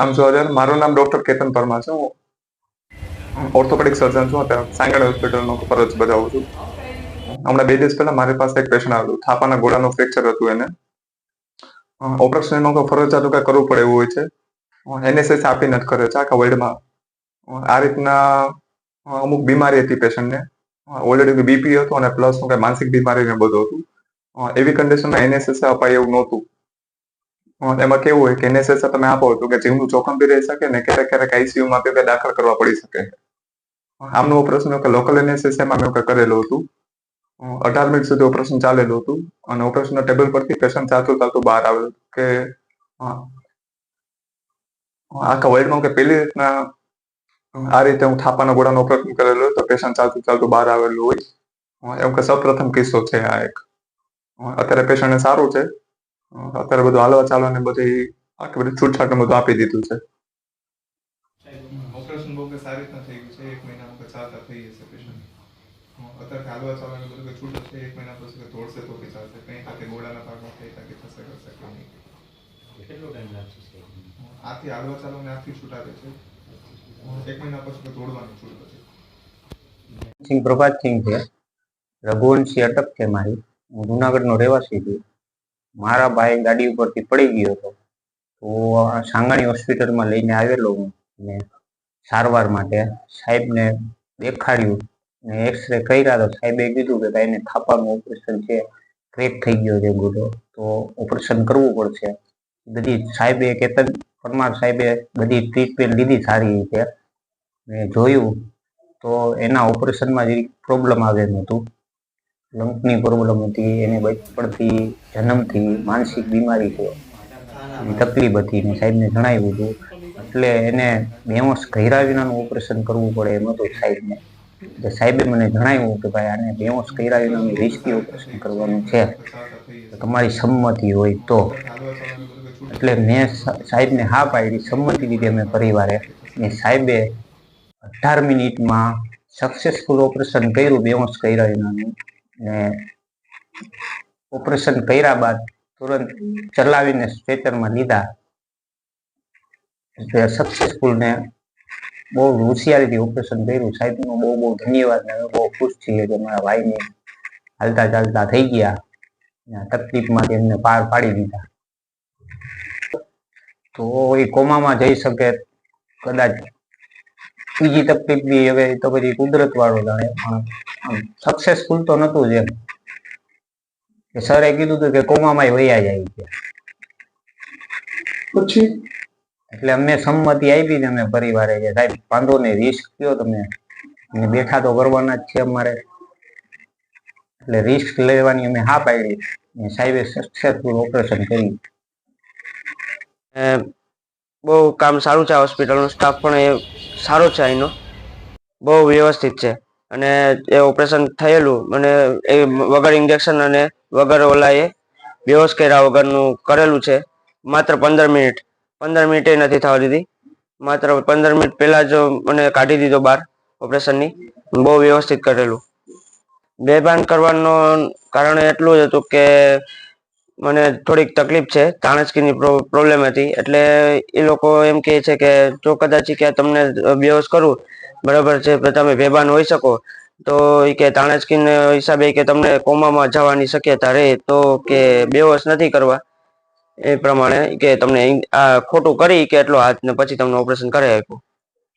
આમ જોવા જાય મારું નામ ડોક્ટર કેતન પરમાર છે. હું ઓર્થોપેડિક સર્જન છું. અત્યારે સાંગણ હોસ્પિટલનો ફરજ બજાવું છું. હમણાં બે દિવસ પહેલા મારી પાસે એક પેશન્ટ આવ્યું થાપાના ગોળાનું ફ્રેક્ચર હતું એને. ઓપરેશન એમાં ફરજિયાત કંઈ કરવું પડે એવું હોય છે. એનએસએસ આપી નથી કરે છે આખા વર્લ્ડમાં આ રીતના અમુક બીમારી હતી પેશન્ટને ઓલરેડી બીપી હતું અને પ્લસ કાંઈ માનસિક બીમારી ને બધું હતું. એવી કન્ડિશનમાં એનએસએસ અપાય એવું નહોતું. એમાં કેવું હોય કે એનએસએસ તમે આપો તો કે જીવનું જોખમ બી રહી શકે ને ક્યારેક ક્યારેક આઈસીયુ માં બી દાખલ કરવા પડી શકે. આમનો ઓપરેશન કે લોકલ એનએસએસ એમાં મેં કરેલું હતું? અઢાર મિનિટ સુધી ઓપરેશન ચાલેલું હતું અને ઓપરેશનના ટેબલ પરથી પેશન્ટ ચાલતું ચાલતું બહાર આવેલું કે આખા વર્લ્ડમાં કે પેલી રીતના આ રીતે હું થાપાના ગોળાનો ઓપરેશન કરેલું તો પેશન્ટ ચાલતું ચાલતું બહાર આવેલું હોય. એમ કે સૌપ્રથમ કિસ્સો છે આ એક. અત્યારે પેશન્ટને સારું છે. અત્યારે બધું હાલવા ચાલવાની બધી આખી બધી છૂટછાટ ને બધું આપી દીધું છે. ઓપરેશન બહુ કે સારી રીતના થઈ ગયું છે એક ચાલતા થઈ જશે પેશન્ટ અત્યારે હાલવા ચાલવાનું બધું કે છૂટ છે એક મહિના પછી તોડશે તો કે ચાલશે. કંઈ ગોળાના ભાગમાં કંઈ તાકે થશે કરશે કે નહીં. કેટલો ટાઈમ લાગશે આથી હાલવા ચાલવાને આથી છૂટ આપે છે. એક મહિના પછી કે દોડવાની છૂટ પછી. સિંહ પ્રભાત સિંહ છે. રઘુવંશી અટક છે મારી. હું જુનાગઢનો રહેવાસી છું. મારા ભાઈ ગાડી ઉપરથી પડી ગયો હતો. તો સાંગાણી હોસ્પિટલમાં લઈને આવેલો હું ને સારવાર માટે સાહેબને દેખાડ્યું ને એક્સરે કર્યા તો સાહેબે કીધું કે ભાઈને થાપાનું ઓપરેશન છે, ક્રેક થઈ ગયો છે ગુટો તો ઓપરેશન કરવું પડશે. બધી સાહેબે કેતન પરમાર સાહેબે બધી ટ્રીટમેન્ટ લીધી સારી રીતે. ને જોયું તો એના ઓપરેશનમાં જે પ્રોબ્લેમ આવેલું હતું. લંપની પ્રોબ્લેમ હતી એને બચપણથી જન્મથી માનસિક બીમારી છે. તકલીફ હતી ને સાહેબને જણાવ્યું હતું. એટલે એને બેહોશ કર્યા વિનાનું ઓપરેશન કરવું પડે એમ હતું સાહેબને. એટલે સાહેબે મને જણાવ્યું કે ભાઈ આને બેહોશ કર્યા વિનાનું રિસ્કી ઓપરેશન કરવાનું છે. તમારી સંમતિ હોય તો. એટલે મેં સાહેબને હા પાડી. સંમતિ લીધી અમે પરિવારે. ને સાહેબે અઢાર મિનિટમાં સક્સેસફુલ ઓપરેશન કર્યું બેહોશ કર્યા વિનાનું. ઓપરેશન કર્યા બાદ તુરંત ચલાવીને સ્ટ્રેચરમાં લીધા. સક્સેસફુલ ને બહુ હોશિયારીથી ઓપરેશન કર્યું. સાહેબનો બહુ બહુ ધન્યવાદ અમે બહુ ખુશ છીએ કે મારા ભાઈને હાલતા ચાલતા થઈ ગયા તકલીફમાંથી એમને પાર પાડી દીધા. તો એ કોમામાં જઈ શકે, કદાચ બીજી તકલીફ બી હવે તો પછી કુદરત વાળો જાણે પણ સક્સેસફુલ તો નતું જ એમ. સરે કીધું હતું કે કોમામાં વયા જાય છે પછી? એટલે અમે સંમતિ આપી ને અમે પરિવારે કે સાહેબ વાંધો નહીં રિસ્ક કયો તમે. અને બેઠા તો કરવાના જ છે અમારે. એટલે રિસ્ક લેવાની અમે હા પાડી. સાહેબે સક્સેસફુલ ઓપરેશન કર્યું. એ બહુ કામ સારું છે આ હોસ્પિટલનો સ્ટાફ પણ એ સારો છે અહીંનો. બહુ વ્યવસ્થિત છે. અને એ ઓપરેશન થયેલું અને એ વગર ઇન્જેક્શન અને વગર ઓલા એ બેહોશ કર્યા વગરનું કરેલું છે. માત્ર પંદર મિનિટ. પંદર મિનિટે નથી થવા દીધી. માત્ર પંદર મિનિટ પહેલા જ મને કાઢી દીધો બહાર ઓપરેશનની બહુ વ્યવસ્થિત કરેલું. બેભાન કરવાનું કારણ એટલું જ હતું કે મને થોડીક તકલીફ છે તાણસકીની પ્રોબ્લેમ હતી. એટલે એ લોકો એમ કહે છે કે, જો કદાચ કે તમને બેહોશ કરું, બરાબર છે તમે બેભાન હોઈ શકો. તો એ કે તાણસકીન હિસાબે કે તમને કોમામાં જવાની શક્યતા રહે, તો કે બેહોશ નથી કરવા. એ પ્રમાણે કે તમને આ ખોટું કરી કે એટલો હાથ ને પછી તમને ઓપરેશન કરી આપ્યું